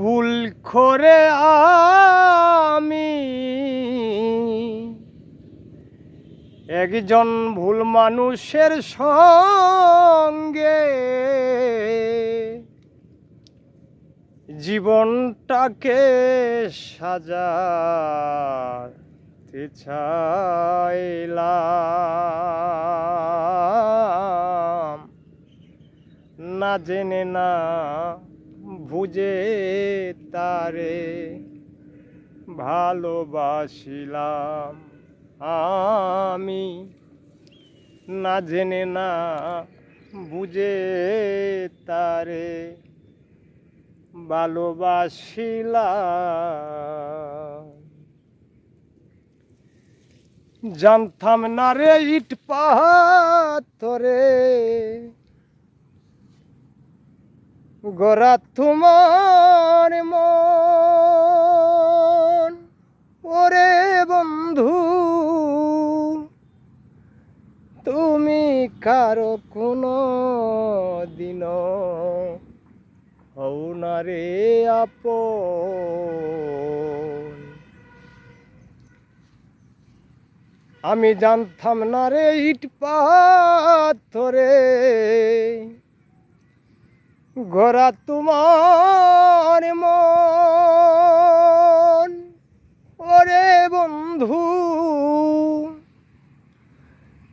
ভুল করে আমি একজন ভুল মানুষের সঙ্গে জীবনটাকে সাজাতে চাইলাম। না জেনে না বুঝে তারে ভালোবাসিলাম। আমি না জেনে না বুঝে তারে ভালোবাসিলাম। জানতাম না রে ইট পাথরে গোরা তোমার মন। ওরে বন্ধু, তুমি কারও কোনো দিন হও না রে আপন। আমি জানতাম না রে ইট পাথরে গোরা তোমার মন। ওরে বন্ধু,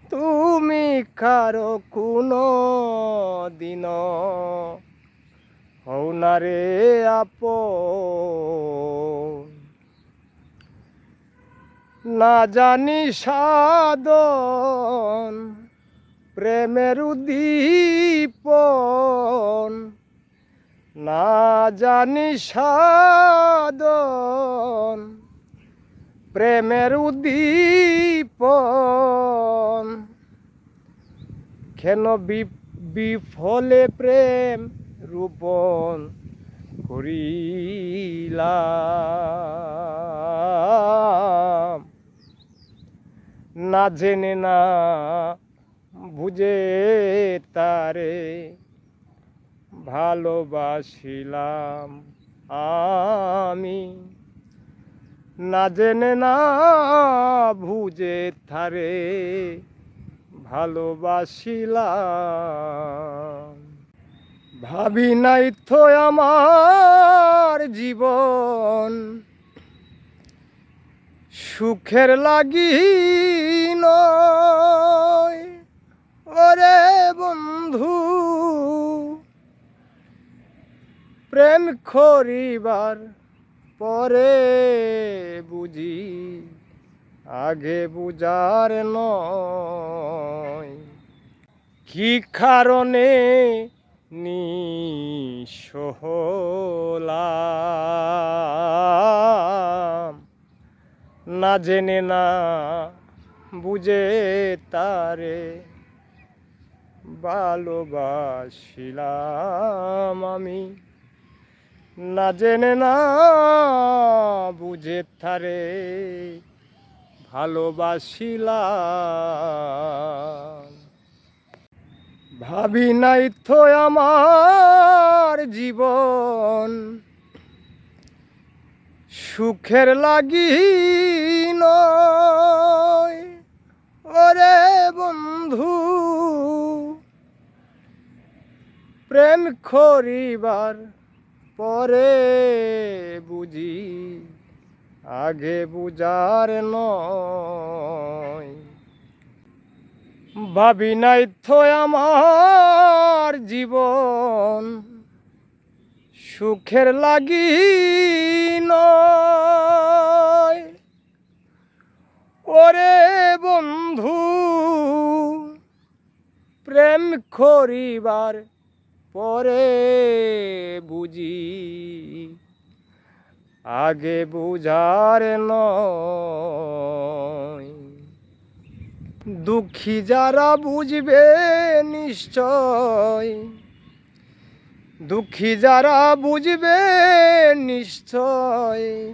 তুমি কারও কোনো দিন হও না রে আপ না জানি সাধন প্রেমের উদ্দীপন। না জানি সাধন, প্রেমের উদ্দীপন। কেন বিফলে প্রেম রূপন করিলাম? না জেনে না বুঝে তারে ভালোবাসিলাম। আমি না জেনে না বুঝে থারে ভালোবাসিলাম। ভাবি নাই তো আমার জীবন, সুখের লাগি নয়। ওরে বন্ধু প্রেম করিবার পরে বুঝি, আগে বুঝার নয়। কি কারণে নিঃসহলাম? না জেনে না বুঝে তারে ভালোবাসিলাম আমি। না জেনে না বুঝে থারে ভালোবাসিলাম। ভাবি নাই তো আমার জীবন। সুখের লাগি নয়। ওরে বন্ধু, প্রেম করিবার পরে বুঝি আগে বুঝার নয়। ভাবি নাই তো আমার জীবন সুখের লাগি নয়। ওরে বন্ধু, প্রেম করিবার পরে বুঝি। আগে বুঝার নয়। দুঃখী যারা বুঝবে নিশ্চয়। দুঃখী যারা বুঝবে নিশ্চয়।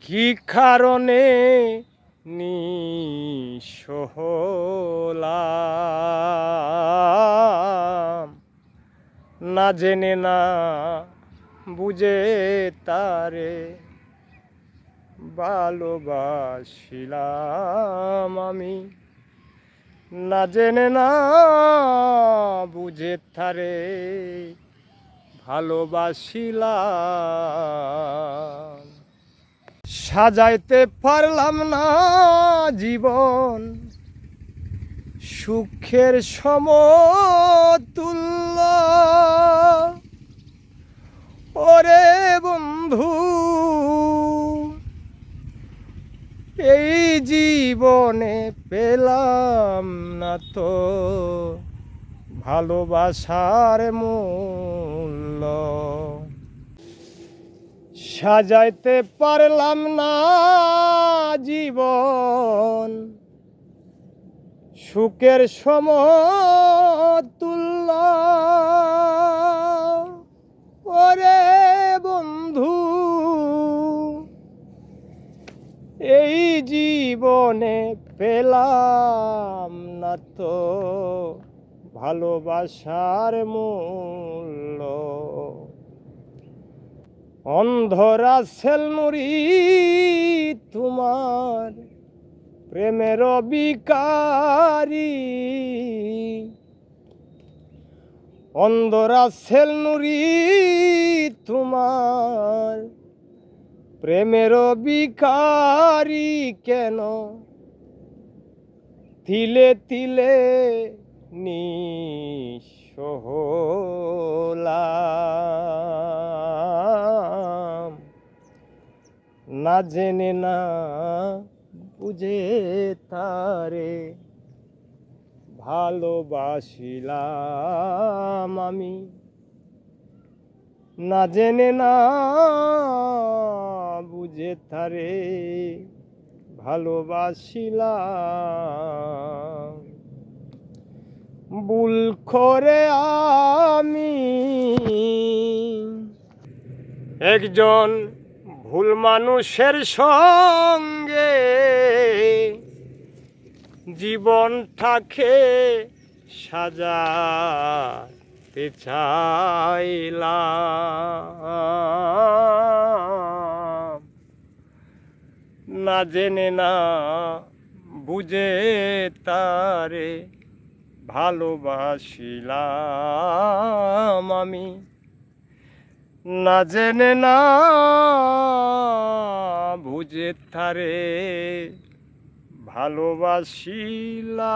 কি কারণে নিঃসহলাম না জেনে না বুঝে তারে ভালোবাসিলাম আমি। না জেনে না বুঝে তারে ভালোবাসিলাম। সাজাইতে পারলাম না জীবন। সুখের সমতুল্য। ওরে বন্ধু, এই জীবনে পেলাম না তো ভালোবাসার মূল্য। সাজাইতে পারলাম না জীবন। সুখের সমতুল্য ওরে বন্ধু এই জীবনে পেলাম না তো ভালোবাসার মূল্য। অন্ধরা সেলমুরি তোমার প্রেমের বিকারি অন্ধরা সেলনুরি তোমার। প্রেমের বিকারি কেন? তিলে তিলে নিঃসহলাম। না জেনে না বুঝে তারে। ভালোবাসিলাম আমি। না জেনে না বুঝে তারে ভালোবাসিলাম। ভুল করে আমি একজন ভুল মানুষের সঙ্গে জীবনটাকে সাজাতে চাইলাম। না জেনে, না বুঝে তারে ভালোবাসিলাম আমি। না জেনে, না বুঝে তারে ভালোবাসিলাম